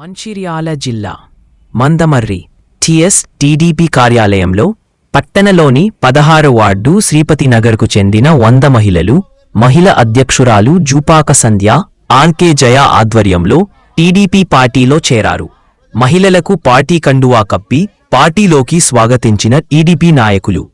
మంచిర్యాల జిల్లా Mandamarri TS TDP కార్యాలయంలో పట్టణలోని పదహారు వార్డు శ్రీపతి నగర్కు చెందిన వంద మహిళలు మహిళ అధ్యక్షురాలు జూపాక సంధ్య ఆర్కే జయ ఆధ్వర్యంలో టీడీపీ పార్టీలో చేరారు. మహిళలకు పార్టీ కండువా కప్పి పార్టీలోకి స్వాగతించిన టీడీపీ నాయకులు.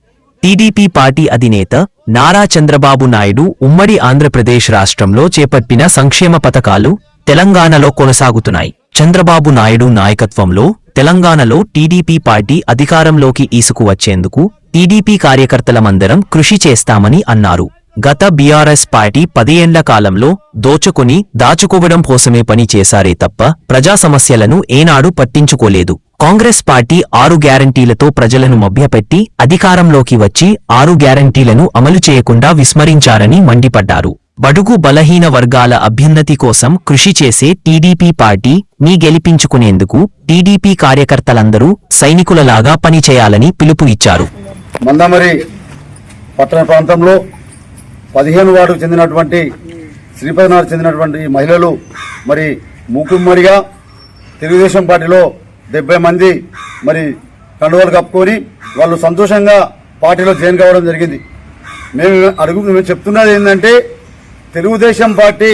టీడీపీ పార్టీ అధినేత నారా చంద్రబాబు నాయుడు ఉమ్మడి ఆంధ్రప్రదేశ్ రాష్ట్రంలో చేపట్టిన సంక్షేమ పథకాలు తెలంగాణలో కొనసాగుతున్నాయి. చంద్రబాబు నాయుడు నాయకత్వంలో తెలంగాణలో టీడీపీ పార్టీ అధికారంలోకి ఈసుకువచ్చేందుకు టీడీపీ కార్యకర్తలమందరం కృషి చేస్తామని అన్నారు. గత బీఆర్ఎస్ పార్టీ పదేండ్ల కాలంలో దోచుకుని దాచుకోవడం కోసమే పని చేశారే తప్ప ప్రజా సమస్యలను ఏనాడు పట్టించుకోలేదు. కాంగ్రెస్ పార్టీ ఆరు గ్యారంటీలతో ప్రజలను మభ్యపెట్టి అధికారంలోకి వచ్చి ఆరు గ్యారంటీలను అమలు చేయకుండా విస్మరించారని మండిపడ్డారు. బడుగు బలహీన వర్గాల అభ్యున్నతి కోసం కృషి చేసే టీడీపీ పార్టీ ని గెలిపించుకునేందుకు టీడీపీ కార్యకర్తలందరూ సైనికులలాగా పనిచేయాలని పిలుపు ఇచ్చారు. మందమరి పట్టణ ప్రాంతంలో పదిహేను వార్డుకు చెందినటువంటి శ్రీపదనాథ్ చెందినటువంటి మహిళలు మరి మూకుమ్మడిగా తెలుగుదేశం పార్టీలో డెబ్బై మంది మరి కండువాలు కప్పుకొని వాళ్ళు సంతోషంగా పార్టీలో జాయిన్ కావడం జరిగింది. మేము అడుగు మేము చెప్తున్నది ఏంటంటే తెలుగుదేశం పార్టీ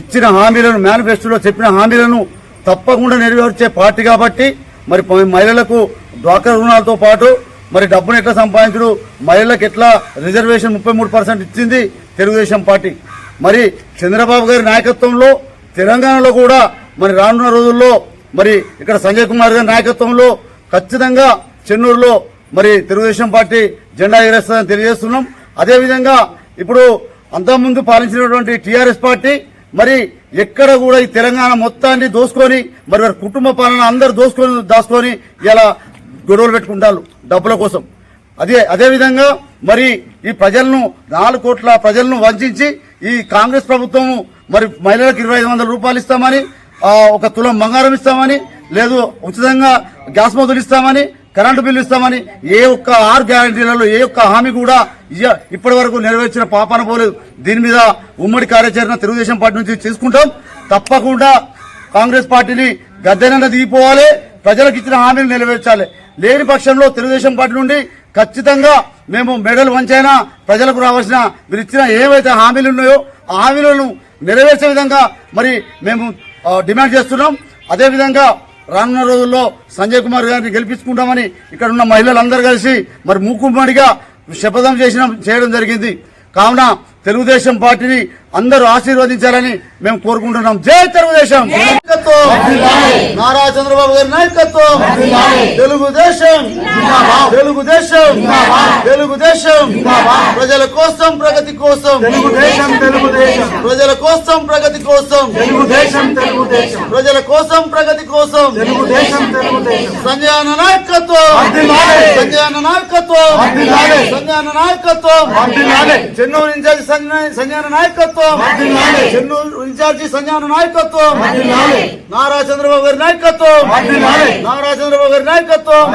ఇచ్చిన హామీలను మేనిఫెస్టోలో చెప్పిన హామీలను తప్పకుండా నెరవేర్చే పార్టీ కాబట్టి మరి మహిళలకు డ్వాక్రా రుణాలతో పాటు మరి డబ్బును ఎట్లా సంపాదించడు మహిళలకు ఎట్లా రిజర్వేషన్ ముప్పై మూడు పర్సెంట్ ఇచ్చింది తెలుగుదేశం పార్టీ. మరి చంద్రబాబు గారి నాయకత్వంలో తెలంగాణలో కూడా మరి రానున్న రోజుల్లో మరి ఇక్కడ సంజయ్ కుమార్ గారి నాయకత్వంలో ఖచ్చితంగా చెన్నూరులో మరి తెలుగుదేశం పార్టీ జెండా ఎగరేస్తుందని తెలియజేస్తున్నాం. అదేవిధంగా ఇప్పుడు అంతకుముందు పాలించినటువంటి టీఆర్ఎస్ పార్టీ మరి ఎక్కడ కూడా ఈ తెలంగాణ మొత్తాన్ని దోసుకొని మరి వారి కుటుంబ పాలన అందరు దోసుకొని దాచుకొని ఇలా గొడవలు పెట్టుకుంటారు డబ్బుల కోసం. అదే అదేవిధంగా మరి ఈ ప్రజలను నాలుగు కోట్ల ప్రజలను వంచి ఈ కాంగ్రెస్ ప్రభుత్వం మరి మహిళలకు ఇరవై ఐదు రూపాయలు ఇస్తామని ఒక తులం బంగారం ఇస్తామని లేదు ఉచితంగా గ్యాస్ మొదలు ఇస్తామని కరెంటు బిల్లు ఇస్తామని ఏ ఒక్క ఆరు గ్యారంటీలలో ఏ ఒక్క హామీ కూడా ఇప్పటి వరకు నెరవేర్చిన పాపన పోలేదు దీని మీద ఉమ్మడి కార్యాచరణ తెలుగుదేశం పార్టీ నుంచి తీసుకుంటాం తప్పకుండా కాంగ్రెస్ పార్టీని గద్దెనన్న దిగిపోవాలి. ప్రజలకు ఇచ్చిన హామీలు నెరవేర్చాలి. లేని పక్షంలో తెలుగుదేశం పార్టీ నుండి ఖచ్చితంగా మేము మెడల్ వంచైనా ప్రజలకు రావాల్సిన మీరు ఇచ్చిన ఏవైతే హామీలు ఉన్నాయో ఆ హామీలను నెరవేర్చే విధంగా మరి మేము డిమాండ్ చేస్తున్నాం. అదేవిధంగా రానున్న రోజుల్లో సంజయ్ కుమార్ గారిని గెలిపించుకుంటామని ఇక్కడ ఉన్న మహిళలందరూ కలిసి మరి మూకుమ్మడిగా శపథం చేసిన చేయడం జరిగింది. కావున తెలుగుదేశం పార్టీని అందరూ ఆశీర్వదించాలని మేము కోరుకుంటున్నాం. జై తెలుగుదేశం! నారా చంద్రబాబు గారి నాయకత్వం! తెలుగుదేశం! తెలుగుదేశం! తెలుగుదేశం! ప్రజల కోసం ప్రగతి కోసం! తెలుగుదేశం తెలుగుదేశం! ప్రజల కోసం ప్రగతి కోసం! తెలుగుదేశం తెలుగుదేశం! ప్రజల కోసం ప్రగతి కోసం! తెలుగుదేశం తెలుగుదేశం! సంజయన నాయకత్వం. సంజయన నాయకత్వం. సంజయన నాయకత్వం. చెన్నూరు ఇన్ఛార్జి సంజయ్ సంజయన నాయకత్వం. చెన్నూరు ఇన్ఛార్జి సంజయన నాయకత్వం. నారా చంద్రబాబు గారి నాయకత్వం. నారా చంద్రబాబు గారి నాయకత్వం.